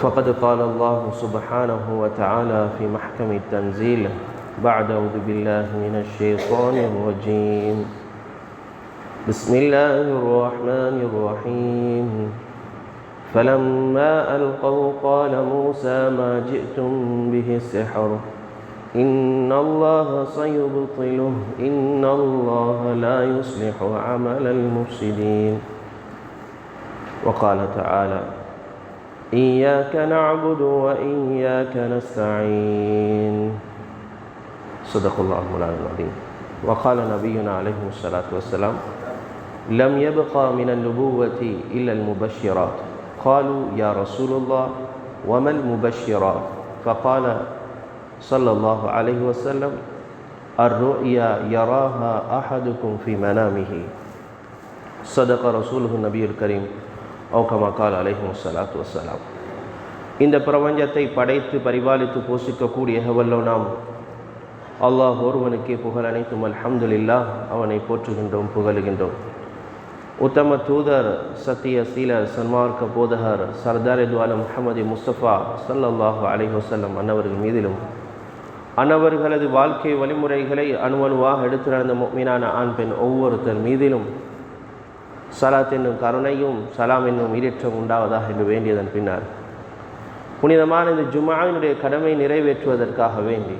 فقد قال الله سبحانه وتعالى في محكم التنزيل بعد أعوذ بالله من الشيطان الرجيم. بسم الله الرحمن الرحيم. فلما ألقوا قال موسى ما جئتم به السحر إن الله سيبطله. إن الله لا يصلح عمل المفسدين. وقال تعالى إياك نعبد وإياك نستعين. صدق الله مولانا العظيم. وقال نبينا عليه الصلاة والسلام لم يبقى من النبوة إلا المبشرات. قالوا يا رسول الله وما المبشرات؟ فقال صلى الله عليه وسلم الرؤيا يراها أحدكم في منامه. صدق رسوله النبي الكريم. ஓகமா கால் அலைஹும் சலாத்து வசலாம் இந்த பிரபஞ்சத்தை படைத்து பரிபாலித்து போஷிக்கக்கூடிய எவ்வளோ நாம்? அல்லாஹ் ஒருவனுக்கே புகழ் அனைத்தும் அல்ஹம்துலில்லா அவனை போற்றுகின்றோம் புகழுகின்றோம். உத்தம தூதர் சத்திய சீலர் சன்மார்க்க போதகர் சர்தார் எதுவால முகமது முஸ்தபா சல்லல்லாஹு அலிஹசல்லம் அன்னவர்கள் மீதிலும் அன்னவர்களது வாழ்க்கை வழிமுறைகளை அணுவணுவாக எடுத்து நடந்த மீனான ஆண் பெண் ஒவ்வொருத்தர் மீதிலும் சலாத் என்னும் கருணையும் சலாம் என்னும் ஈரேற்றம் உண்டாவதாக என்று வேண்டியதன் பின்னர் புனிதமான இந்த ஜுமாவினுடைய கடமை நிறைவேற்றுவதற்காக வேண்டி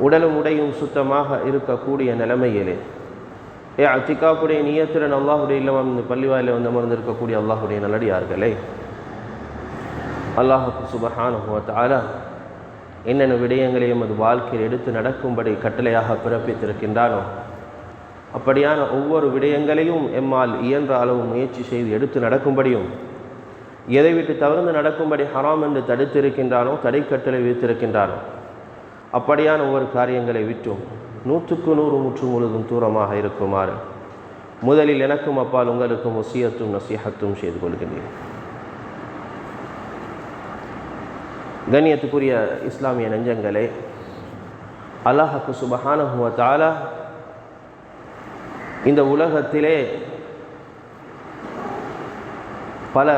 உடலும் உடையும் சுத்தமாக இருக்கக்கூடிய நிலைமையிலே ஏ அத்திகாப்புடைய நீயத்துடன் அல்லாஹுடைய இல்லம் இந்த பள்ளிவாயில் வந்து அமர்ந்திருக்கக்கூடிய அல்லாஹுடைய நல்லடியார்களே அல்லாஹுக்கு சுபஹானுவத்தால என்னென்ன விடயங்களையும் அது வாழ்க்கையில் எடுத்து நடக்கும்படி கட்டளையாக பிறப்பித்திருக்கின்றானோ அப்படியான ஒவ்வொரு விடயங்களையும் எம்மால் இயன்ற அளவு முயற்சி செய்து எடுத்து நடக்கும்படியும் எதை விட்டு தவிர்த்து நடக்கும்படி ஹராம் என்று தடுத்திருக்கின்றானோ தடை கட்டளை விதித்திருக்கின்றானோ அப்படியான ஒவ்வொரு காரியங்களை விட்டும் நூற்றுக்கு நூறு முற்று முழுதும் தூரமாக இருக்குமாறு முதலில் எனக்கும் அப்பால் உங்களுக்கும் ஒசியத்தும் நசீகத்தும் செய்து கொள்கின்றேன். கண்ணியத்துக்குரிய இஸ்லாமிய நெஞ்சங்களே அல்லாஹக்கு சுபஹானஹுவ தாலா இந்த உலகத்திலே பல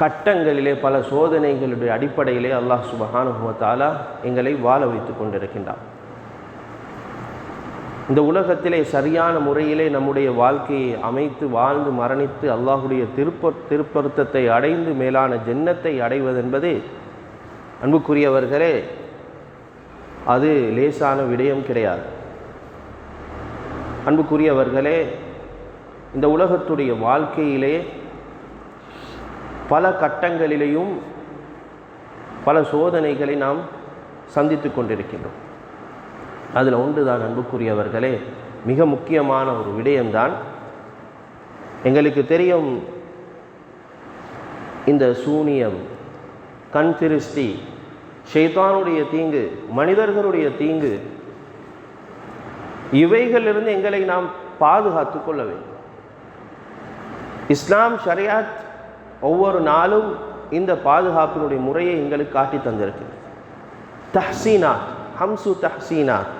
கட்டங்களிலே பல சோதனைகளுடைய அடிப்படையிலே அல்லாஹ் சுபஹானுவத்தாலா எங்களை வாழ வைத்து கொண்டிருக்கின்றார் இந்த உலகத்திலே சரியான முறையிலே நம்முடைய வாழ்க்கையை அமைத்து வாழ்ந்து மரணித்து அல்லாஹுடைய திருப்ப திருப்பொருத்தத்தை அடைந்து மேலான ஜென்னத்தை அடைவதென்பது அன்புக்குரியவர்களே அது லேசான விடயம் கிடையாது. அன்புக்குரியவர்களே இந்த உலகத்துடைய வாழ்க்கையிலே பல கட்டங்களிலேயும் பல சோதனைகளை நாம் சந்தித்து கொண்டிருக்கின்றோம். அதில் ஒன்று தான் அன்புக்குரியவர்களே மிக முக்கியமான ஒரு விடயம்தான். எங்களுக்கு தெரியும் இந்த சூனியம் கண் திருஷ்டி ஷெய்தானுடைய தீங்கு மனிதர்களுடைய தீங்கு இவைகளிலிருந்து எங்களை நாம் பாதுகாத்து கொள்ள வேண்டும். இஸ்லாம் ஷரியாத் ஒவ்வொரு நாளும் இந்த பாதுகாப்பினுடைய முறையை எங்களுக்கு காட்டி தந்திருக்கு தஹ்சீனாத் ஹம்சு தஹ்சீனாத்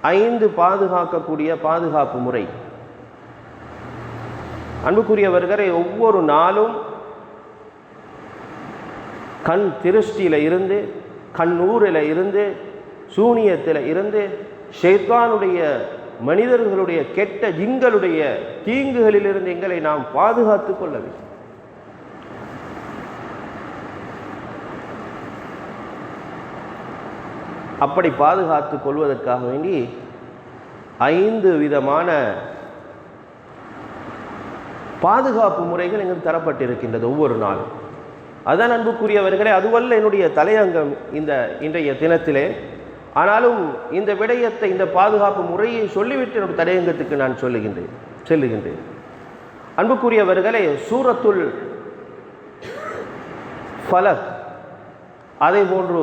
ஐந்து பாதுகாக்கக்கூடிய பாதுகாப்பு முறை. அன்புக்குரியவர்களை ஒவ்வொரு நாளும் கண் திருஷ்டியில் இருந்து கண்ணூரில் இருந்து சூனியத்தில் இருந்து ஷேத்வானுடைய மனிதர்களுடைய கெட்ட ஜிங்களுடைய தீங்குகளிலிருந்து எங்களை நாம் பாதுகாத்து கொள்ள வேண்டும் அப்படி பாதுகாத்து கொள்வதற்காக வேண்டி ஐந்து விதமான பாதுகாப்பு முறைகள் எங்களுக்கு தரப்பட்டிருக்கின்றது ஒவ்வொரு நாளும். அதான் அன்புக்குரியவர்களே அதுவல்ல என்னுடைய தலையங்கம் இந்த இன்றைய தினத்திலே ஆனாலும் இந்த விடயத்தை இந்த பாதுகாப்பு முறையை சொல்லிவிட்டு என்னுடைய தலையங்கத்துக்கு நான் சொல்லுகின்றேன் செல்லுகின்றேன். அன்புக்குரியவர்களே சூரத்துல் ஃபலக் அதே போன்று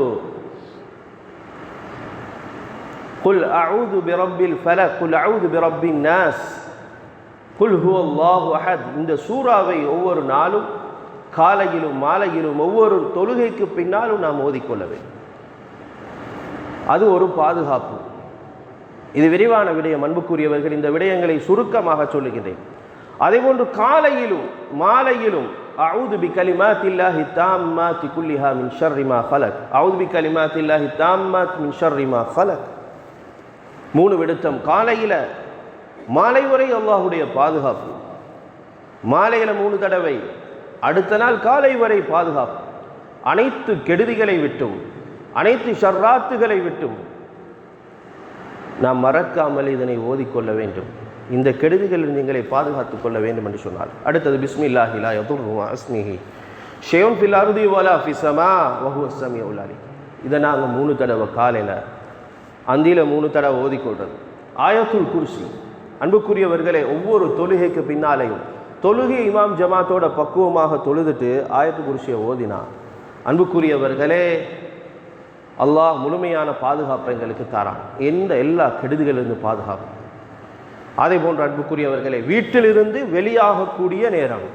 குல் அவுது பிரபில் ஃபல குல் அவுது பிரபின் நாஸ் குல் ஹு அல்லாஹு அஹத். இந்த சூறாவை ஒவ்வொரு நாளும் காலையிலும் மாலையிலும் ஒவ்வொரு தொழுகைக்கு பின்னாலும் நாம் ஓதிக்கொள்ள வேண்டும். அது ஒரு பாதுகாப்பு. இது விரிவான விடயம். அன்புக்குரியவர்கள் இந்த விடயங்களை சுருக்கமாக சொல்லுகிறேன். அதேபோன்று காலையிலும் மாலையிலும் அவுது பி கலிமாத்தில்லாஹி தாம்மாத்தி குல்லிஹா மின் ஷர்ரிமா ஃபலக் அவுது பி கலிமாத்தில்லாஹி தாம்மாத் மின் ஷர்ரிமா ஃபலக் மூணு விடுத்தம். காலையில் மாலை வரை அல்லாஹுடைய பாதுகாப்பு. மாலையில் மூணு தடவை. அடுத்த நாள் காலை வரை பாதுகாப்பு. அனைத்து கெடுதிகளை விட்டும். அனைத்து ஷர்ராத்துகளை விட்டும் நாம் மறக்காமல் இதனை ஓதிக்கொள்ள வேண்டும். இந்த கெடுதிகளில் நீங்களை பாதுகாத்துக் கொள்ள வேண்டும் என்று சொன்னார் அடுத்தது பிஸ்மில்லாஹிலா யதுர்ரு அஸ்மிஹி. ஷேம் ஃபில் அருதி வலா ஃபி சமா வஹுவ உலாலி இதை நாங்கள் மூணு தடவை காலையில் அந்தியில் மூணு தடவை ஓதிக்கொள்வது ஆயத்துல் குர்சி அன்புக்குரியவர்களே ஒவ்வொரு தொழுகைக்கு பின்னாலேயும் தொழுகை இமாம் ஜமாத்தோட பக்குவமாக தொழுதுட்டு ஆயத்து குர்சியை ஓதினா அன்புக்குரியவர்களே அல்லாஹ் முழுமையான பாதுகாப்பை எங்களுக்கு தரான். எந்த எல்லா கெடுதிகளிலிருந்து பாதுகாப்பு. அதே போன்ற அன்புக்குரியவர்களே வீட்டிலிருந்து வெளியாகக்கூடிய நேரம்.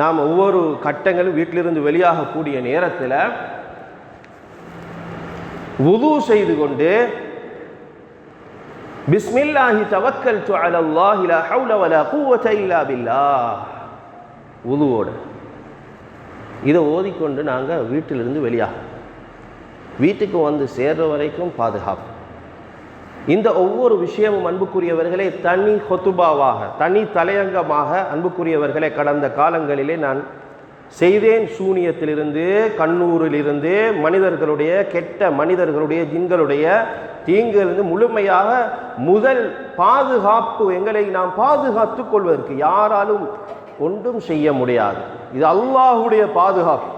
நாம் ஒவ்வொரு கட்டங்களும் வீட்டிலிருந்து வெளியாகக்கூடிய நேரத்தில் உது செய்து கொண்டு பிஸ்மில்லாஹி தவக்கல் அலல்லாஹி லா ஹவுல இல்லா இதை ஓதிக்கொண்டு நாங்கள் வீட்டிலிருந்து வெளியாகும் வீட்டுக்கு வந்து சேர்ற வரைக்கும் பாதுகாப்பு. இந்த ஒவ்வொரு விஷயமும் அன்புக்குரியவர்களே தனி ஹொத்துபாவாக தனி தலையங்கமாக அன்புக்குரியவர்களே கடந்த காலங்களிலே நான் செய்தேன் சூனியத்திலிருந்து கண்ணூரிலிருந்து மனிதர்களுடைய கெட்ட மனிதர்களுடைய ஜின்களுடைய தீங்கிலிருந்து முழுமையாக முதல் பாதுகாப்பு எங்களை நாம் பாதுகாத்து கொள்வதற்கு யாராலும் ஒன்றும் செய்ய முடியாது. இது அல்லாஹுடைய பாதுகாப்பு.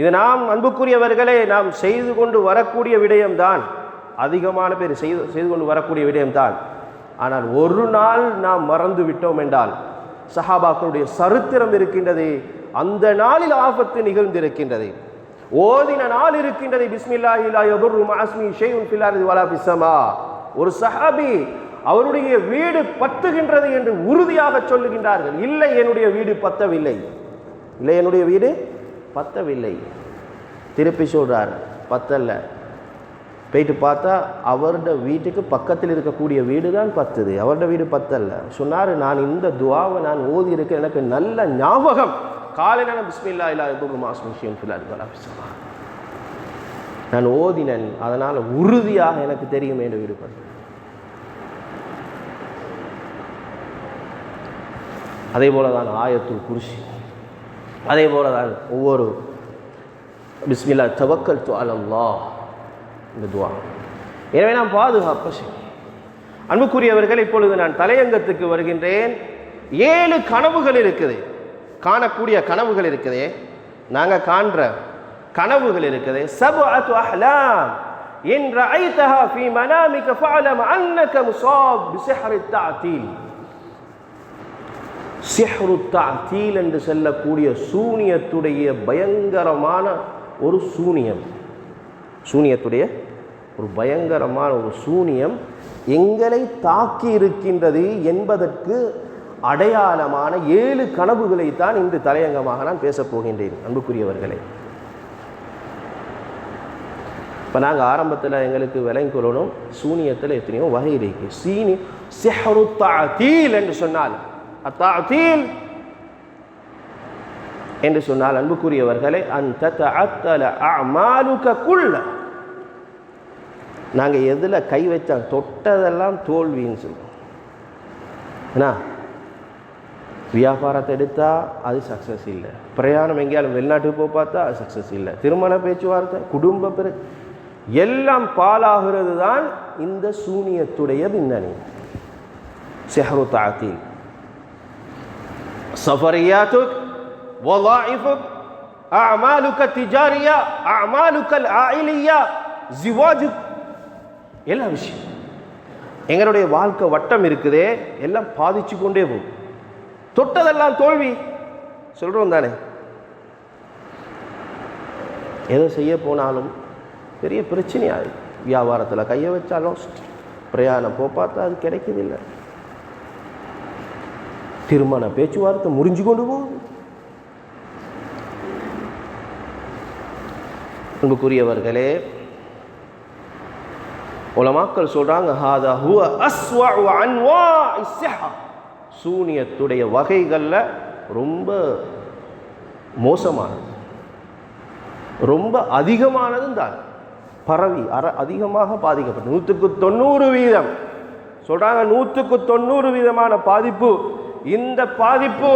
இது நாம் அன்புக்குரியவர்களே நாம் செய்து கொண்டு வரக்கூடிய விடயம்தான். அதிகமான பேர் செய்து செய்து கொண்டு வரக்கூடிய விடயம்தான். ஆனால் ஒரு நாள் நாம் மறந்து விட்டோம் என்றால் சஹாபாக்களுடைய சரித்திரம் இருக்கின்றது அந்த நாளில் ஆபத்து நிகழ்ந்திருக்கின்றது. ஓதின நாள் இருக்கின்றது பிஸ்மில்லாஹி ஒரு சஹாபி அவருடைய வீடு பத்துகின்றது என்று உறுதியாக சொல்லுகின்றார்கள். இல்லை என்னுடைய வீடு பத்தவில்லை. இல்லை என்னுடைய வீடு பத்தவில்லை. திருப்பி சொல்கிறார் பத்தல்ல போயிட்டு பார்த்தா அவரோட வீட்டுக்கு பக்கத்தில் இருக்கக்கூடிய வீடு தான் பத்துது. அவரோட வீடு பத்தல்ல சொன்னார் நான் இந்த துவாவை நான் ஓதி இருக்க எனக்கு நல்ல ஞாபகம். காலையில் நான் பிஸ்மில்லா இல்லா எதுவும் மாஸ்மிஷியம் ஃபிலால் நான் ஓதினன். அதனால் உறுதியாக எனக்கு தெரியும் என்று வீடு பத்து. அதே போல தான் ஆயத்தூர் குருசி அதே போல தான் ஒவ்வொரு பிஸ்மில்லா தவக்கல் து அல்லா இந்த துவா. எனவே நாம் பாதுகாப்பு செய்யும் அன்புக்குரியவர்கள் இப்பொழுது நான் தலையங்கத்துக்கு வருகின்றேன். ஏழு கனவுகள் இருக்குது. காணக்கூடிய கனவுகள் இருக்குதே. நாங்கள் காண்ற கனவுகள் இருக்குது. சபஅத்து அஹ்லாம். இன் ரஅய்தஹா ஃபீ மனாமிக ஃபஅலம் அன்னக முஸாப் பிசிஹ்ரி தஅதீல் சிஹ்ரு தஅதீல் என்று செல்லக்கூடிய சூனியத்துடைய பயங்கரமான ஒரு சூனியம். சூனியத்துடைய ஒரு பயங்கரமான ஒரு சூனியம் எங்களை தாக்கி இருக்கின்றது என்பதற்கு அடையாளமான ஏழு கனவுகளை தான் இன்று தலையங்கமாக நான் பேசப் போகின்றேன் அன்புக்குரியவர்களே. இப்போ நாங்கள் ஆரம்பத்தில் எங்களுக்கு விளங்கி கொள்ளணும் சூனியத்தில் எத்தனையோ வகை இருக்கு. சீனி சிஹரு தாத்தீல் என்று சொன்னால் அத்தாத்தீல் என்று சொன்னால் அன்புக்குரியவர்களே அந்த அத்தல அமாலுக்க குள்ள நாங்கள் எதில் கை வச்சா தொட்டதெல்லாம் தோல்வின்னு சொல்லுவோம் என்ன வியாபாரத்தை எடுத்தால் அது சக்ஸஸ் இல்லை. பிரயாணம் எங்கேயாலும் வெளிநாட்டுக்கு போய் பார்த்தா அது சக்ஸஸ் இல்லை. திருமண பேச்சுவார்த்தை குடும்ப பிற எல்லாம் பாலாகிறது தான் இந்த சூனியத்துடைய பின்னணி. செஹரு தாத்தீல் சஃபரியாத்துக் வலாயிஃபுக் அமாலுக்க திஜாரியா அமாலுக்கல் ஆயிலியா ஜிவாஜுக் எல்லா விஷயம். எங்களுடைய வாழ்க்கை வட்டம் இருக்குதே எல்லாம் பாதிச்சு கொண்டே போகும். தொட்டதெல்லாம் தோல்வி. சொல்கிறோம் தானே. எதை செய்ய போனாலும் பெரிய பிரச்சனையாகும் வியாபாரத்தில் கையை வச்சா பிரயாணம் பிரயாணம் பார்த்தா அது கிடைக்கதில்லை திருமண பேச்சுவார்த்தை முறிஞ்சு கொண்டு போகுது. அன்புக்குரியவர்களே உலமாக்கள் சொல்றாங்க ஹாதா ஹுவ அஸ்வஉ அன்வாஇ சூனியத்துடைய வகைகளில் ரொம்ப மோசமானது. ரொம்ப அதிகமானதும் தான் பரவி அற அதிகமாக பாதிக்கப்பட்டது. நூற்றுக்கு தொண்ணூறு வீதம். சொல்கிறாங்க நூற்றுக்கு தொண்ணூறு வீதமான பாதிப்பு இந்த பாதிப்பு.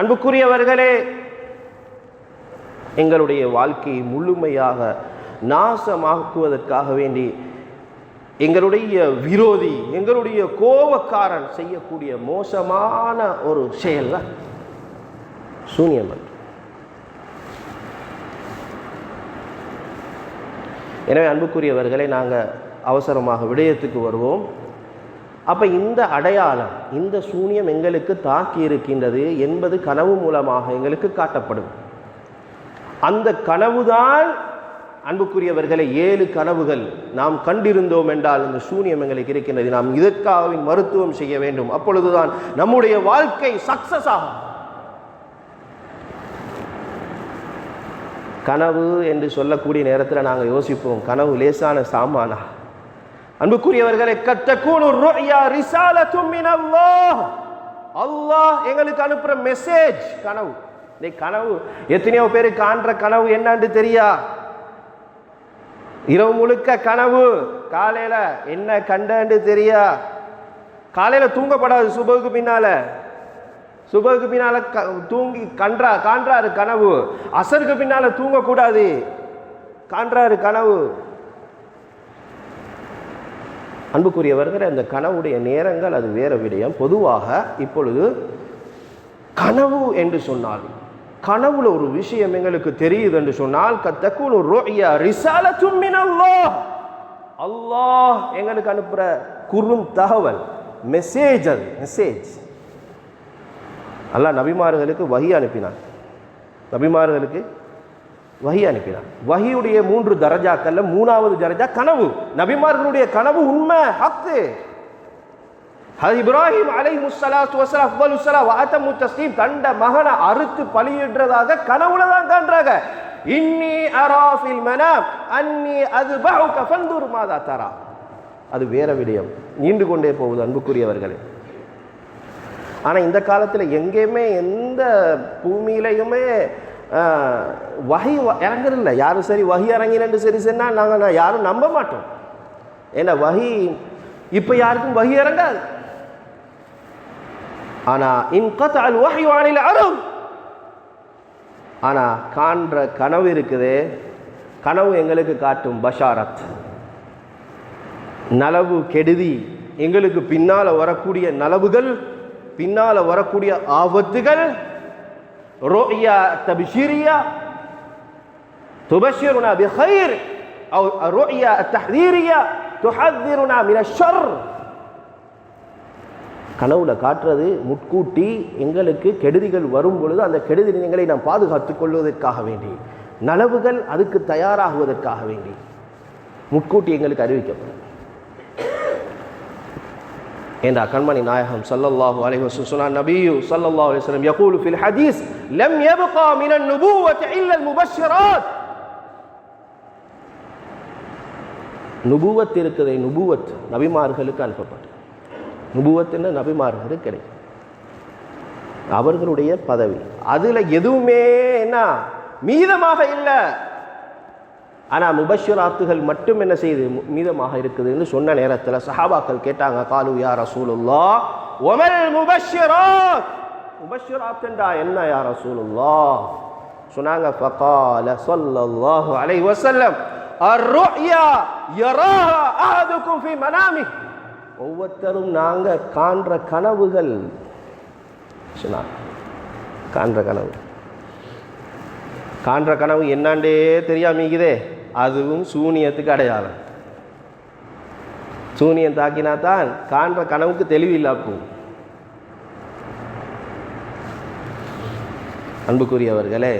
அன்புக்குரியவர்களே எங்களுடைய வாழ்க்கையை முழுமையாக நாசமாக்குவதற்காக வேண்டி எங்களுடைய விரோதி எங்களுடைய கோபக்காரன் செய்யக்கூடிய மோசமான ஒரு செயல் தான் சூனியம் எனவே அன்புக்குரியவர்களை நாங்கள் அவசரமாக விடயத்துக்கு வருவோம். அப்போ இந்த அடையாளம் இந்த சூனியம் எங்களுக்கு தாக்கி இருக்கின்றது என்பது கனவு மூலமாக எங்களுக்கு காட்டப்படும். அந்த கனவுதான் அன்புக்குரியவர்களை ஏழு கனவுகள் நாம் கண்டிருந்தோம் என்றால் இந்த சூனியம் எங்களுக்கு இருக்கின்றது. நாம் இதற்காக மருத்துவம் செய்ய வேண்டும். அப்பொழுதுதான் நம்முடைய வாழ்க்கை சக்சஸ் ஆகும். கனவு என்று சொல்லக்கூடிய நேரத்தில் நாங்கள் யோசிப்போம் கனவு லேசான சாமானா? அன்புக்குரியவர்களை கத்தக்கூனு ருயா அல்லாஹ் எங்களுக்கு அனுப்புற மெசேஜ் கனவு. இந்த கனவு. எத்தனையோ பேர் காண்ற கனவு என்னன்னு தெரியா? இரவு முழுக்க கனவு. காலையில என்ன கண்டன்னு தெரியா? காலையில தூங்கப்படாது சுபகுக்கு பின்னால. சுபகுக்கு பின்னால க- தூங்கி கன்றா காண்றாரு கனவு. அசருக்கு பின்னால தூங்கக்கூடாது. காண்றாரு கனவு. அன்புக்குரியவர்கள் அந்த கனவுடைய நேரங்கள் அது வேறு விடயம். பொதுவாக இப்பொழுது கனவு என்று சொன்னால் கனவுல ஒரு விஷயம் எங்களுக்கு தெரியுது என்று சொன்னால் கத்தக்குன் ரோயா ரிசால மினல்லாஹ். அல்லாஹ் எங்களுக்கு அனுப்புகிற குறும் தகவல் மெசேஜ் அது மெசேஜ் அல்லாஹ் நபிமார்களுக்கு வகி அனுப்பினான். நபிமார்களுக்கு வகி அனுப்பினான் வகியுடைய மூன்று தரஜாக்கள்ல மூணாவது தரஜா கனவு. நபிமார்களுடைய கனவு உண்மை ஹக்கு. இப்ராஹிம் அலை முஸ்ஸலாத்து வசலாம் அஃபலு ஸலா வாத்தமு தஸ்லீம் தண்ட மகனை அறுத்து பலியிடுறதாக கனவுல தான் காண்றாங்க. இன்னி அராஃபில் மனாம் அன்னி அது பஹு கஃபந்தூர் மாதா தரா. அது வேற விடயம். நீண்டு கொண்டே போகுது அன்புக்குரியவர்களே. ஆனால் இந்த காலத்தில் எங்கேயுமே எந்த பூமியிலையுமே வகை இறங்குறதில்ல. யாரும் சரி வகி இறங்கினு சரி சொன்னால் நாங்கள் நான் யாரும் நம்ப மாட்டோம். ஏன்னா வகி இப்போ யாருக்கும் வகி இறங்காது. ஆனால் இன்கத்தால் வகை வானில் அரும் ஆனால் காண்ற கனவு இருக்குதே. கனவு எங்களுக்கு காட்டும் பஷாரத். நலவு கெடுதி எங்களுக்கு பின்னால் வரக்கூடிய நலவுகள் பின்னால் வரக்கூடிய ஆபத்துகள் ருயா தபிஷிரியா تبشرنا بخير أو الرؤيا التحذيرية تحذرنا من الشر கனவுல காட்டுறது முட்கூட்டி எங்களுக்கு கெடுதிகள் வரும் பொழுது அந்த கெடுதிகளை நாம் பாதுகாத்துக் கொள்வதற்காக வேண்டி நலவுகள் அதுக்கு தயாராகுவதற்காக வேண்டி முட்கூட்டி எங்களுக்கு அறிவிக்கப்படும் என்ற கண்மணி நாயகம் சல்லல்லாஹு அலைஹி வஸல்லம் சொன்னார் நபியு சல்லல்லாஹு அலைஹி வஸல்லம் யகூலு ஃபில் ஹதீஸ் லம் யப்கா மினன் நுபுவத்தி இல்லல் முபஷ்ஷிராத். நுபுவத் இருக்குதே நுபுவத் நபிமார்களுக்கு அனுப்பப்பட்டு நுபுவத் என்ன நபிமார்களுக்கு கிடைக்கும். அவர்களுடைய பதவி. அதில் எதுவுமே என்ன? மீதமாக இல்லை. ஆனால் முபஷிராத்துகள் மட்டும் என்ன செய்து? மீதமாக இருக்குதுன்னு சொன்ன நேரத்தில் சஹாபாக்கள் கேட்டாங்க காலு யார் ரசூலுல்லா ஒமல் முபஷிராத். முபஷிராத் என்றா என்ன யார் ரசூலுல்லா? சொன்னாங்க ஃபகால சொல்லல்லாஹு அலை வசல்லம் அர்ருயா யராஹா அஹதுக்கும் ஃபி மனாமி ஒவ்வொருத்தரும் நாங்கள் காண்ற கனவுகள் சொன்னாங்க காண்ற கனவு. காண்ற கனவு என்னாண்டே தெரியாமீக்குதே அதுவும் சூனியத்துக்கு அடையாளம் சூனியம் தாக்கினா தான் காண்ற கனவுக்கு தெளிவில்லாக்கும் அன்புக்குரியவர்களே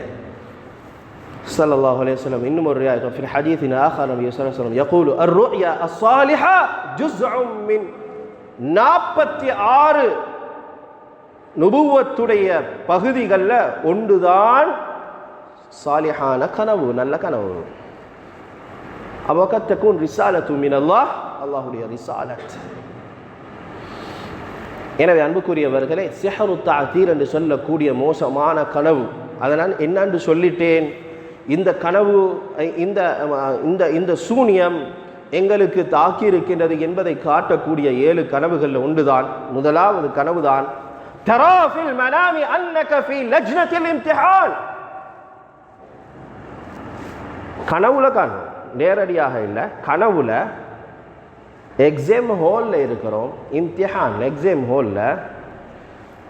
صلى الله عليه وسلم إنما الرواية في الحديث آخر النبي صلى الله عليه وسلم يقول الرؤيا الصالحة جزء من நாற்பத்தி ஆறு நுபுவத்துடைய பகுதிகளில் ஒன்றுதான் சாலிஹான கனவு நல்ல கனவு அவகத்தக்கும் ரிசால மின் அல்லாஹ் அல்லாஹுடைய ரிசாலத் எனவே அன்புக்குரியவர்களே சிஹரு தாத்தீர் என்று சொல்லக்கூடிய மோசமான கனவு அதனால் என்னென்று சொல்லிட்டேன் இந்த கனவு இந்த இந்த இந்த சூனியம் எங்களுக்கு தாக்கி இருக்கின்றது என்பதை காட்டக்கூடிய ஏழு கனவுகளில் ஒன்றுதான் முதலாவது கனவுதான் லஜ்னத்தில் கனவுல காணும் நேரடியாக இல்லை கனவுல எக்ஸாம் ஹாலில் இருக்கிறோம் இம்திஹான் எக்ஸாம் ஹாலில்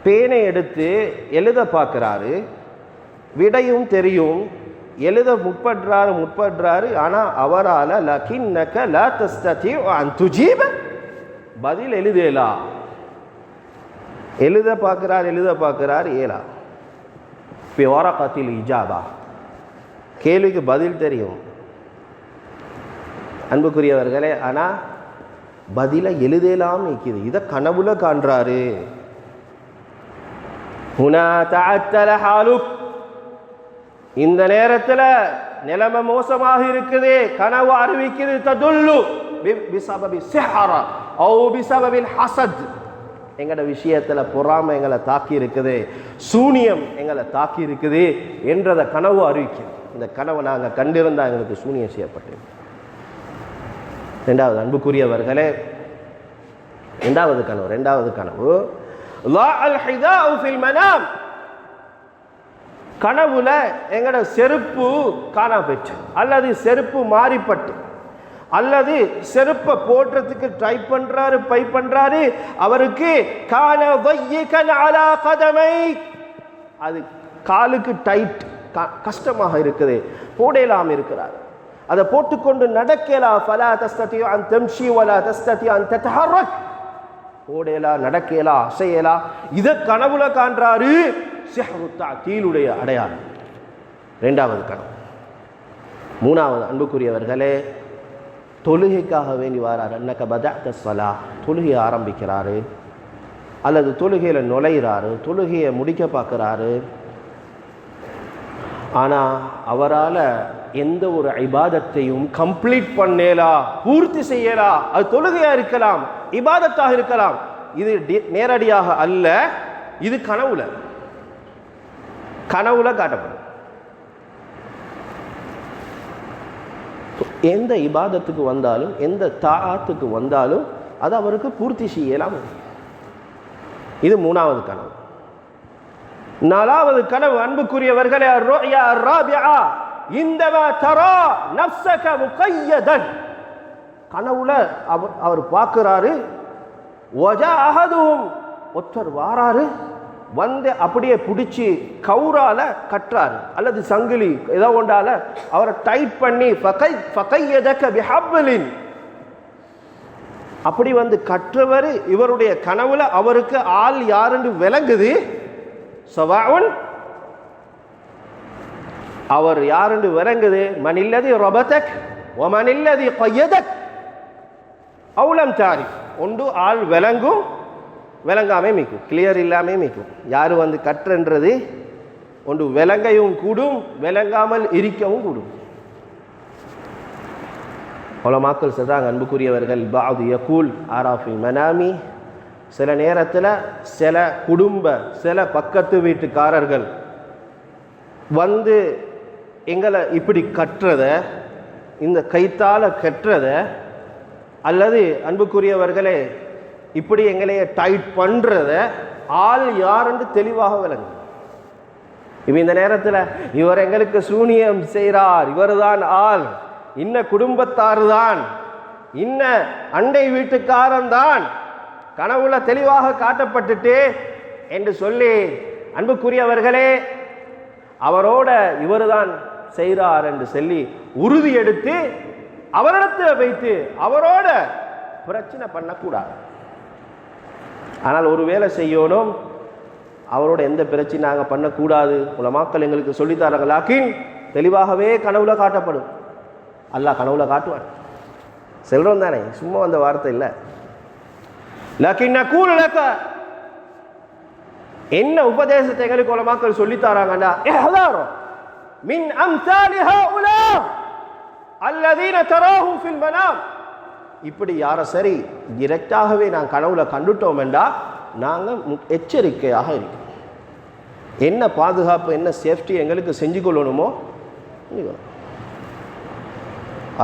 பேனை எடுத்து எழுத பார்க்குறாரு. விடையும் தெரியும். எழுத முற்படுறாரு முற்படுறாரு. ஆனால் அவரால் லக்கின்னக்க ல தஸ்ததி துஜீப. பதில் எழுதேலா? எழுத பார்க்குறார் எழுத பார்க்குறார் ஏலா. இப்போ ஓரக்கத்தில் இஜாபா. கேள்விக்கு பதில் தெரியும். அன்புக்குரியவர்களே ஆனால் பதிலை எழுதலாம் நிற்கிது இதை கனவுல காண்றாரு. இந்த நேரத்தில் நிலைமை மோசமாக இருக்குது. கனவு அறிவிக்குது. ததுல்லு பி- பிசபபி சிஹரா ஔ பிசபபில் ஹசத். எங்களோட விஷயத்தில் பொறாமை எங்களை தாக்கி இருக்குது. சூனியம் எங்களை தாக்கி இருக்குது என்றதை கனவு அறிவிக்கும் இந்த கனவை நாங்கள் கண்டிருந்தா எங்களுக்கு சூனியம் செய்யப்பட்டிருக்கோம் ரெண்டாவது அன்புக்குரியவர்களே ரெண்டாவது கனவு ரெண்டாவது கனவு. ஃபில் கனவுல எங்கட செருப்பு காணா போயிட்டு அல்லது செருப்பு மாறிப்பட்டு. அல்லது செருப்பை போடுறதுக்கு ட்ரை பண்றாரு பை பண்றாரு. அவருக்கு கான அலா கதமை. அது காலுக்கு டைட் கஷ்டமாக இருக்குது. போடலாம் இருக்கிறார். அதை போட்டுக்கொண்டு நடக்கலா ஃபலா தஸ்ததி அன் தம்ஷி வலா தஸ்ததி அன் ஓடேலா நடக்கலா அசையலா. இதை கனவுல காண்றாரு சிஹருத்தா தீலுடைய அடையாளம். ரெண்டாவது கனவு. மூணாவது அன்புக்குரியவர்களே தொழுகைக்காக வேண்டி வாரார். அன்னக்க பதாத்த சலா தொழுகையை ஆரம்பிக்கிறாரு. அல்லது தொழுகையில் நுழையிறாரு. தொழுகையை முடிக்க பார்க்குறாரு. ஆனால் அவரால் எந்த ஒரு ஐபாதத்தையும் கம்ப்ளீட் பண்ணேலா பூர்த்தி செய்யலா அது தொழுகையாக இருக்கலாம் இபாதத்தாக இருக்கலாம். இது நேரடியாக அல்ல இது கனவுல. கனவுல காட்டப்படும். எந்த இபாதத்துக்கு வந்தாலும் எந்த தாத்துக்கு வந்தாலும் அது அவருக்கு பூர்த்தி செய்யலாம் இது மூணாவது கனவு. நாலாவது கனவு அன்புக்குரியவர்களே இந்தவா தரா நப்சக முகையதன். கனவுல அவர் அவர் பார்க்குறாரு. ஒஜா அகதுவும் ஒருத்தர் வாராரு. வந்து அப்படியே பிடிச்சி கவுரால கட்டுறாரு. அல்லது சங்கிலி ஏதோ ஒன்றால அவரை டைப் பண்ணி ஃபகை ஃபகையதக பிஹபலின். அப்படி வந்து கற்றவர் இவருடைய கனவுல அவருக்கு ஆள் யாருன்னு விளங்குது. சவாவன் அவர் யாருன்னு விளங்குது? மனில்லதி ரொபதக் ஒமனில்லதி கொய்யதக் அவுலம் தாரி. ஒன்று ஆள் விளங்கும் விளங்காமே மீக்கும் கிளியர் இல்லாமே மீக்கும் யார் வந்து கற்றன்றது? ஒன்று விளங்கையும் கூடும் விளங்காமல் இருக்கவும் கூடும். பல மாக்கள் சொல்கிறாங்க அன்புக்குரியவர்கள் பாது யகூல் ஆராஃபி மனாமி சில நேரத்தில் சில குடும்ப சில பக்கத்து வீட்டுக்காரர்கள் வந்து எங்களை இப்படி கட்டுறத இந்த கைத்தால கட்டுறத அல்லது அன்புக்குரியவர்களே இப்படி எங்களைய டைட் பண்ணுறத ஆள் யாருன்னு தெளிவாக விளங்கும். இப்போ இந்த நேரத்தில் இவர் எங்களுக்கு சூனியம் செய்கிறார் இவர்தான் ஆள். இன்ன குடும்பத்தார் தான் இன்ன அண்டை வீட்டுக்காரன் தான் கனவுல தெளிவாக காட்டப்பட்டுட்டு என்று சொல்லி அன்புக்குரியவர்களே அவரோட இவர்தான் செய்கிறார் என்று சொல்லி உறுதி எடுத்து அவரிடத்தில் வைத்து அவரோட பிரச்சனை பண்ணக்கூடாது. ஆனால் ஒரு வேலை செய்யணும். அவரோட எந்த பிரச்சனை நாங்கள் பண்ணக்கூடாது. உலமாக்கள் எங்களுக்கு சொல்லித்தராங்க லாக்கின் தெளிவாகவே கனவுல காட்டப்படும். அல்லாஹ் கனவுல காட்டுவான். செல்றோம் தானே? சும்மா அந்த வார்த்தை இல்லை. லக்கின் கூலக்க என்ன உபதேசத்தை எங்களுக்கு உலமாக்கள் சொல்லித் தராங்கண்டா இஹ்தாரு من أمثال هؤلاء الذين تراهم ஃபில் المنام. இப்படி யார சரி டிரெக்டாகவே நான் கனவுல கண்டுட்டோம் என்றா நாங்கள் எச்சரிக்கையாக இருக்கோம் என்ன பாதுகாப்பு என்ன சேஃப்டி எங்களுக்கு செஞ்சு கொள்ளணுமோ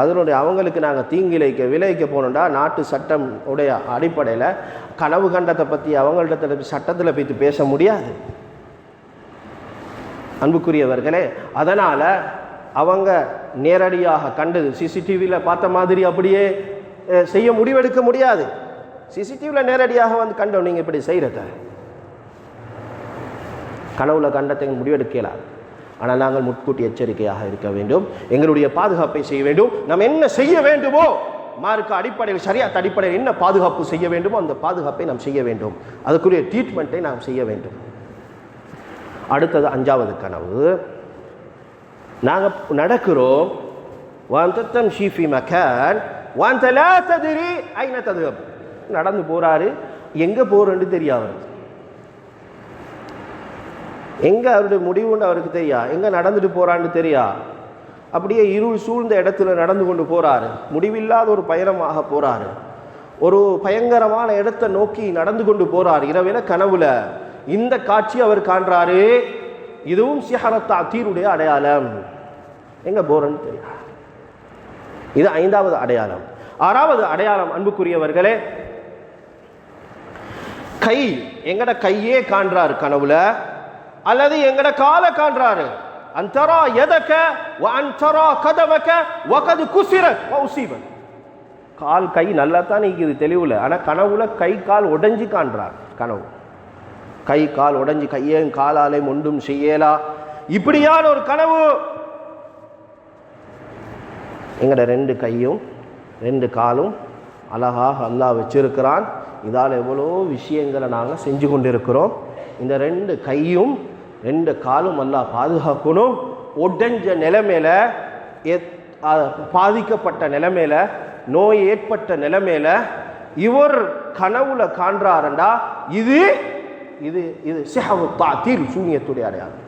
அதனுடைய அவங்களுக்கு நாங்கள் தீங்கிழைக்க விளைவிக்க போனோம்டா நாட்டு சட்டம் உடைய அடிப்படையில் கனவு கண்டத்தை பற்றி அவங்கள்ட்ட சட்டத்தில் பற்றி பேச முடியாது. அன்புக்குரியவர்களே அதனால் அவங்க நேரடியாக கண்டது சிசிடிவியில் பார்த்த மாதிரி அப்படியே செய்ய முடிவெடுக்க முடியாது. சிசிடிவியில் நேரடியாக வந்து கண்டோம் நீங்கள் இப்படி செய்கிறத கனவுல கண்டத்தை முடிவெடுக்கலாம் ஆனால் நாங்கள் முட்கூட்டி எச்சரிக்கையாக இருக்க வேண்டும். எங்களுடைய பாதுகாப்பை செய்ய வேண்டும். நாம் என்ன செய்ய வேண்டுமோ மார்க்கு அடிப்படையில் சரியாக அடிப்படையில் என்ன பாதுகாப்பு செய்ய வேண்டுமோ அந்த பாதுகாப்பை நாம் செய்ய வேண்டும். அதுக்குரிய ட்ரீட்மெண்ட்டை நாம் செய்ய வேண்டும். அடுத்தது அஞ்சாவது கனவு. நாங்கள் நடக்கிறோம். வாந்தத்தம் ஷீஃபி மக்கான் வாந்தலா ததிரி ஐன ததுகப் நடந்து போகிறாரு எங்கே போறேன்னு தெரியா அவருக்கு? எங்கே அவருடைய முடிவுன்னு அவருக்கு தெரியா? எங்கே நடந்துட்டு போகிறான்னு தெரியா? அப்படியே இருள் சூழ்ந்த இடத்துல நடந்து கொண்டு போகிறாரு முடிவில்லாத ஒரு பயணமாக போகிறாரு ஒரு பயங்கரமான இடத்தை நோக்கி நடந்து கொண்டு போகிறார் இரவில் கனவுல. இந்த காட்சி அவர் காண்றாரு. இதுவும் சிஹரத்தா தீருடைய அடையாளம். எங்க போறேன்னு தெரியும் இது ஐந்தாவது அடையாளம். ஆறாவது அடையாளம் அன்புக்குரியவர்களே. கை எங்கட கையே காண்றாரு கனவுல அல்லது எங்கட கால காண்றாரு. அந்தரா எதக்க அந்தரா கதவக்க வகது குசிர உசீபன். கால் கை நல்லா தான் நிற்குது தெளிவில் ஆனா கனவுல கை கால் உடைஞ்சு காண்றார் கனவு. கை கால் உடஞ்சி கையேன் காலாலே ஒன்றும் செய்யலா? இப்படியான ஒரு கனவு. எங்கட ரெண்டு கையும் ரெண்டு காலும் அழகாக அல்லாஹ் வச்சிருக்கிறான். இதால் எவ்வளோ விஷயங்களை நாங்கள் செஞ்சு கொண்டிருக்கிறோம். இந்த ரெண்டு கையும் ரெண்டு காலும் அல்லா பாதுகாக்கணும். உடஞ்ச நிலைமையில் எத்- பாதிக்கப்பட்ட நிலைமையில் நோய் ஏற்பட்ட நிலைமையில் இவர் கனவுல காண்றாருண்டா இது இது இது சிஹவு தாத்தீர் சூனியத்துடைய அடையாளம்.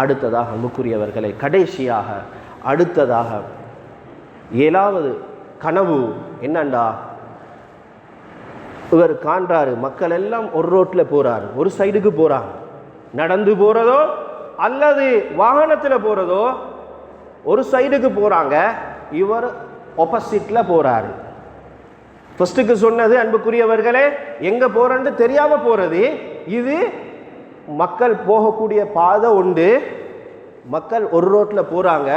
அடுத்ததாக அன்புக்குரியவர்களை கடைசியாக அடுத்ததாக ஏழாவது கனவு என்னண்டா? இவர் காண்றாரு மக்கள் எல்லாம் ஒரு ரோட்டில் போறாரு ஒரு சைடுக்கு போறாங்க. நடந்து போறதோ அல்லது வாகனத்தில் போறதோ ஒரு சைடுக்கு போறாங்க இவர் ஆப்போசிட்ல போறாரு. ஃபஸ்ட்டுக்கு சொன்னது அன்புக்குரியவர்களே எங்கே போகிறேன்னு தெரியாமல் போகிறது இது மக்கள் போகக்கூடிய பாதை உண்டு. மக்கள் ஒரு ரோட்டில் போகிறாங்க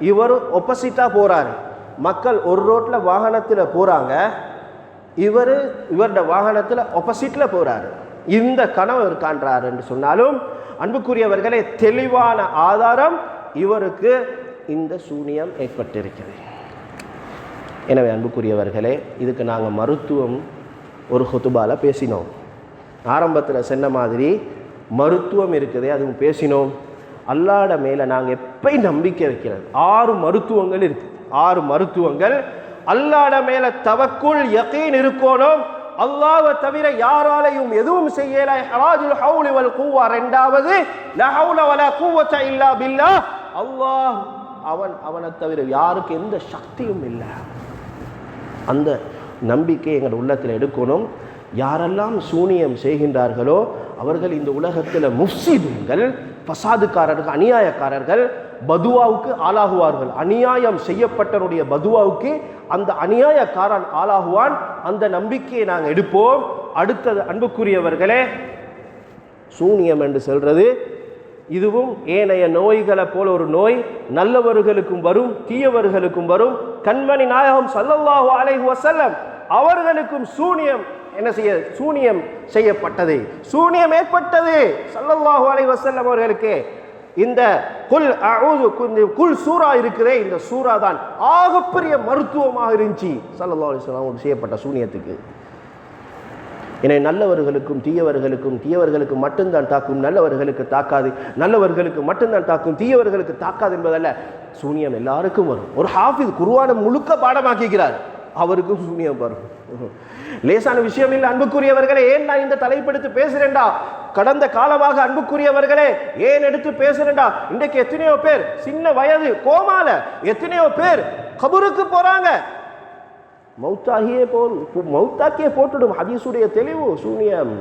இவர் ஒப்போசிட்டாக போகிறாரு மக்கள் ஒரு ரோட்டில் வாகனத்தில் போகிறாங்க இவர் இவருடைய வாகனத்தில் ஒப்போசிட்டில் போகிறாரு இந்த கனவு இவர் காண்றாரு என்று சொன்னாலும் அன்புக்குரியவர்களே தெளிவான ஆதாரம் இவருக்கு இந்த சூனியம் ஏற்பட்டிருக்கிறது. எனவே அன்புக்குரியவர்களே இதுக்கு நாங்கள் மருத்துவம் ஒரு ஹொத்துபால பேசினோம். ஆரம்பத்தில் சொன்ன மாதிரி மருத்துவம் இருக்குதே அதுவும் பேசினோம். அல்லாட மேலே நாங்கள் எப்போ நம்பிக்கை வைக்கிறது? ஆறு மருத்துவங்கள் இருக்குது ஆறு மருத்துவங்கள். அல்லாட மேலே தவக்குள் யக்கீன் இருக்கணும். அல்லாஹ்வை தவிர யாராலையும் எதுவும் செய்யலை. ஹராஜுல் ஹவுலி வல் ரெண்டாவது லா ஹவுல வலா இல்லா பில்லா. அல்லாஹ் அவன் அவனை தவிர யாருக்கு எந்த சக்தியும் இல்லை. அந்த நம்பிக்கை எங்கள் உள்ளத்தில் எடுக்கணும். யாரெல்லாம் சூனியம் செய்கின்றார்களோ அவர்கள் இந்த உலகத்தில் முஃப்சிதுங்கள் பசாதுக்காரர்கள் அநியாயக்காரர்கள் பதுவாவுக்கு ஆளாகுவார்கள். அநியாயம் செய்யப்பட்டனுடைய பதுவாவுக்கு அந்த அநியாயக்காரன் ஆளாகுவான். அந்த நம்பிக்கையை நாங்கள் எடுப்போம். அடுத்தது அன்புக்குரியவர்களே சூனியம் என்று சொல்கிறது இதுவும் ஏனைய நோய்களை போல ஒரு நோய் நல்லவர்களுக்கும் வரும் தீயவர்களுக்கும் வரும். கண்மணி நாயகம் சல்லல்லாஹு அலைஹு வசல்லம் அவர்களுக்கும் சூனியம் என்ன செய்ய சூனியம் செய்யப்பட்டது. சூனியம் ஏற்பட்டது. சல்லல்லாஹு அலைஹி வசல்லம் அவர்களுக்கு. இந்த குல் அஊது குல்- குல் சூரா இருக்குதே இந்த சூரா தான் ஆகப்பெரிய மருத்துவமாக இருந்துச்சு. சல்லல்லா அலைஹி வஸல்லம் செய்யப்பட்ட சூனியத்துக்கு. எனவே நல்லவர்களுக்கும் தீயவர்களுக்கும் தீயவர்களுக்கு மட்டும்தான் தாக்கும் நல்லவர்களுக்கு தாக்காது நல்லவர்களுக்கு மட்டும்தான் தாக்கும் தீயவர்களுக்கு தாக்காது என்பதல்ல. சூனியம் எல்லாருக்கும் வரும். ஒரு ஹாஃபிஸ் குருவான முழுக்க பாடமாக்கிக்கிறார் அவருக்கும் சூனியம் வரும். லேசான விஷயம் இல்லை அன்புக்குரியவர்களே ஏன் நான் இந்த தலைப்பெடுத்து பேசுறேன்டா? கடந்த காலமாக அன்புக்குரியவர்களே ஏன் எடுத்து பேசுறேன்டா? இன்றைக்கு எத்தனையோ பேர் சின்ன வயது கோமால எத்தனையோ பேர் கபருக்கு போறாங்க. மௌத்தாகியே போல் மௌத்தாக்கியே போட்டுடும். ஹதீஸுடைய தெளிவு சூனியம்.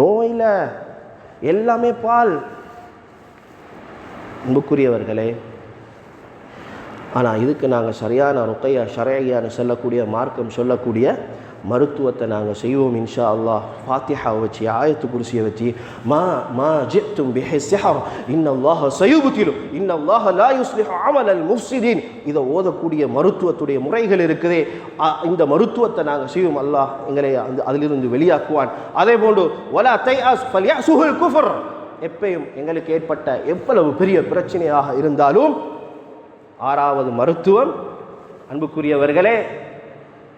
நோயில் எல்லாமே பால். அன்புக்குரியவர்களே ஆனால் இதுக்கு நாங்கள் சரியான ருக்கையா ஷரையான்னு சொல்லக்கூடிய மார்க்கம் சொல்லக்கூடிய மருத்துவத்தை நாங்கள் செய்வோம் இன்ஷா அல்லாஹ். ஃபாத்திஹாவை வச்சு ஆயத்து குருசியை வச்சு மா மா ஜெத்தும் பிஹை சிஹர் இன்னல்லாஹ சயுபுத்திலு இன்னல்லாஹ லா அமல் அல் முஃப்சிதீன். இதை ஓதக்கூடிய மருத்துவத்துடைய முறைகள் இருக்குதே. அ- இந்த மருத்துவத்தை நாங்கள் செய்வோம் அல்லாஹ் எங்களை அந்த அதிலிருந்து வெளியாக்குவான். அதே போன்று வலா தை அஸ் ஃபல்யசுஹுல் குஃபர். எப்பயும் எங்களுக்கு ஏற்பட்ட எவ்வளவு பெரிய பிரச்சனையாக இருந்தாலும் ஆறாவது மருத்துவம். அன்புக்குரியவர்களே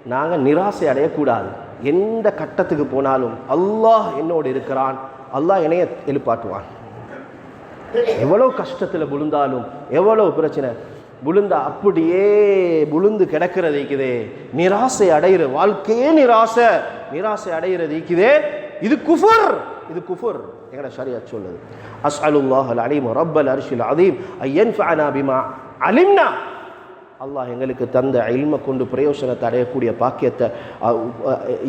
நாங்கள் நிராசை அடையக்கூடாது. எந்த கட்டத்துக்கு போனாலும் அல்லாஹ் என்னோடு இருக்கிறான். அல்லாஹ் என்னைய எழுப்பாட்டுவான் எவ்வளோ கஷ்டத்தில் விழுந்தாலும் எவ்வளோ பிரச்சனை விழுந்தா அப்படியே விழுந்து கிடக்கிறது இருக்குதே நிராசை அடைகிற வாழ்க்கையே நிராசை. நிராசை அடைகிறது இருக்குதே இது குஃபர். இது குஃபர். எங்கட சரியா சொல்லுது. அஸ் அலுல்லாஹ் அலீம் ரப்பல் அர்ஷில் அதீம் ஐயன் ஃபஅனா பிமா அலிம்னா. அல்லாஹ் எங்களுக்கு தந்த இல்மை கொண்டு பிரயோசனத்தை அடையக்கூடிய பாக்கியத்தை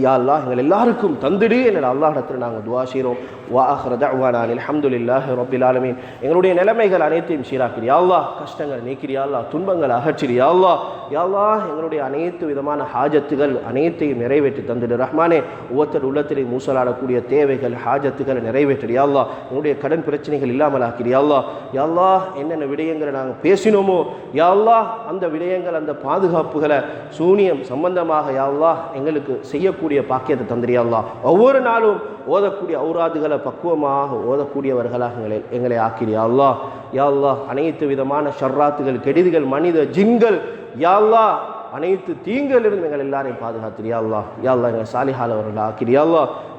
யா அல்லாஹ் எங்கள் எல்லாருக்கும் தந்துடு என்ற அல்லாஹிடத்தில் நாங்கள் துவா செய்கிறோம். வா அலமதுல்லாஹ் தஅவானா ஆலமீன். எங்களுடைய நிலைமைகள் அனைத்தையும் சீராக்கிறியா அல்லா கஷ்டங்கள் நீக்கிறியா அல்லா துன்பங்கள் அகற்றிறியா அல்லாஹ் எங்களுடைய அனைத்து விதமான ஹாஜத்துகள் அனைத்தையும் நிறைவேற்றி தந்துடு. ரஹ்மானே ஒவ்வொருத்தர் உள்ளத்திலே மூசலாடக்கூடிய தேவைகள் ஹாஜத்துகளை நிறைவேற்றியா அல்லாஹ் எங்களுடைய கடன் பிரச்சனைகள் இல்லாமல் ஆக்கிறியா அல்லாஹ் என்னென்ன விடயங்களை நாங்கள் பேசினோமோ யா அந்த விடயங்கள் அந்த பாதுகாப்புகளை சூனியம் சம்பந்தமாக யா எங்களுக்கு செய்யக்கூடிய பாக்கியத்தை தந்திரியா ஒவ்வொரு நாளும் ஓதக்கூடிய ஔராதுகளை பக்குவமாக ஓதக்கூடியவர்களாக எங்களை எங்களை ஆக்கிறியா அல்லாஹ். அனைத்து விதமான ஷர்ராத்துகள் கெடுதிகள் மனித ஜின்கள் யா அனைத்து தீங்கிலிருந்து எங்கள் எல்லாரையும் பாதுகாத்திரியா அல்லாஹ். எங்கள் அல்லாஹ் எங்களை சாலிஹானவர்கள்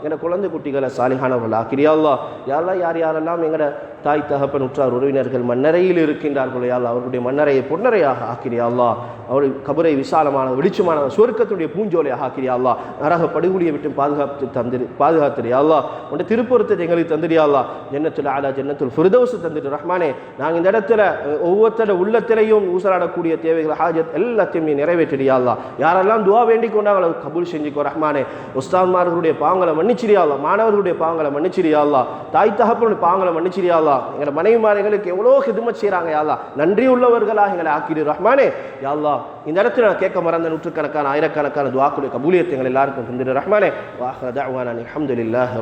எங்கள் குழந்தை குட்டிகளை சாலிகானவர்களா கிரியாவா யாரெல்லாம் யார் யாரெல்லாம் எங்களோட தாய் தகப்பன் உற்றார் உறவினர்கள் மண்ணறையில் இருக்கின்றார்களோ யா அவர்களுடைய மண்ணறையை பொன்னறையாக ஆக்கிரியாவா அவருடைய கபரை விசாலமான வெளிச்சமான சுவர்க்கத்துடைய பூஞ்சோலையாக ஆக்கிரியாவா நரக படுகொலியை விட்டு பாதுகாத்து தந்திரு பாதுகாத்துறியாவா அல்லாஹ். உன்னுடைய திருப்பொருத்தத்தை எங்களுக்கு தந்திரியா அல்லாஹ். ஆலா ஜன்னத்துல் ஃபிர்தௌஸ் தந்துட்டு ரஹ்மானே. நாங்கள் இந்த இடத்துல ஒவ்வொருத்தர உள்ளத்திலையும் ஊசலாடக்கூடிய தேவைகள் ஹாஜத் எல்லாத்தையும் நீ நிறைவேற்றிடியா யாரெல்லாம் துவா வேண்டிக் கொண்டாங்களோ கபூல் செஞ்சுக்கோ ரஹ்மானே. உஸ்தான்மார்களுடைய பாவங்களை மன்னிச்சிரியா மாணவர்களுடைய பாவங்களை மன்னிச்சிரியா தாய் தகப்பனுடைய பாவங்களை மன்னிச்சிரியா எங்களை மனைவிமார்களுக்கு எவ்வளோ ஹிதுமத் செய்கிறாங்க யாழ்லா நன்றி உள்ளவர்களாக எங்களை ஆக்கிடு ரஹ்மானே. யாழ்லா இந்த இடத்துல நான் கேட்க மறந்த நூற்றுக்கணக்கான ஆயிரக்கணக்கான துவாக்குடைய கபூலியத்தை எங்கள் எல்லாருக்கும் தந்துடு ரஹ்மானே. வாஹ் அஹமதுல்லா அல்ஹம்துலில்லாஹி